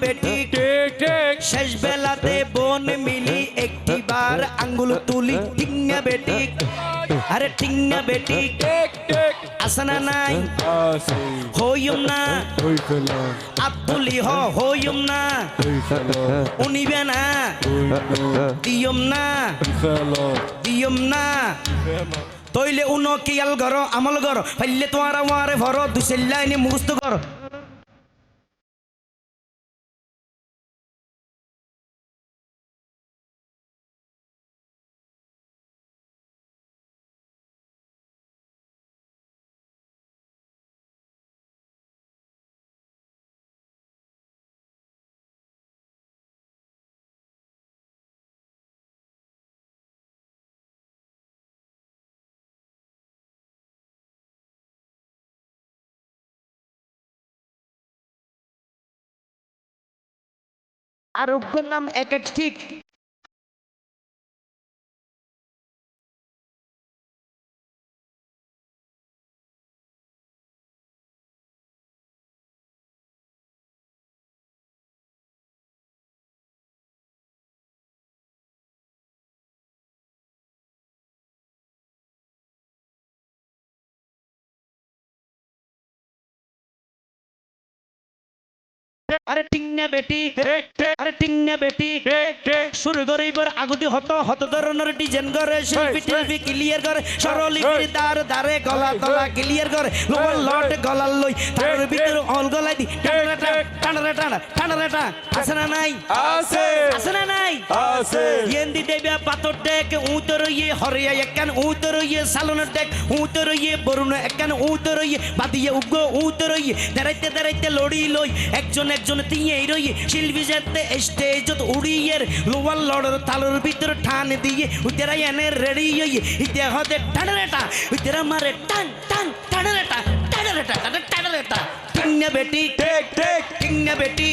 বেটি। ঠিক ঠিক শেষ বেলাতে বোন মিলি একটিবার আঙ্গুল তুলি না বেটি। আরে না বেটি। আসনা নাই? হইম না। আব্দুলি হ হইম না। উনিবে না। দিয়ম না। দিয়ম না। তইলে উনো কিয়াল ঘর আমল ঘর পাইলে তোমার আমারে ভর দুসেল্লাইনি মুখস্থ কর আরোগ্যের নাম এক এক ঠিক। আরে টিংনা বেটি। আরে টিংনা বেটি। সুর করে এবার আগুতি হত হত ধরনের ডিজাইন করে শিল্পী টিল্পি ক্লিয়ার করে স্বরলিপির তার ধারে গলা তলা ক্লিয়ার করে লোক লট গলার লই তার ভিতর অল গলাই দি টানরাটা টানরাটা টানরাটা আছে না নাই? আছে। আছে না নাই? আছে। ইয়েন্দি দেবা পাথর ডেক উতর ইয়ে হরিয়া একখান উতর ইয়ে সালন ডেক উতর ইয়ে বরুণ একখান উতর ইয়ে বাদিয়ে উগ উতর ইয়ে দাঁড়াইতে দাঁড়াইতে লড়ি লই একজন একজন তিয়ে রই শিল্পী যাতে স্টেজত উড়িয়ের লোমার লড়র তালর ভিতর ঠান দিয়ে উতেরা এনে রেডি হইয়ে ইতে হতে টানরেটা উতেরা মারে টান টান টানরেটা টানরেটা টানরেটা টিংনা বেটি ঠিক ঠিক টিংনা বেটি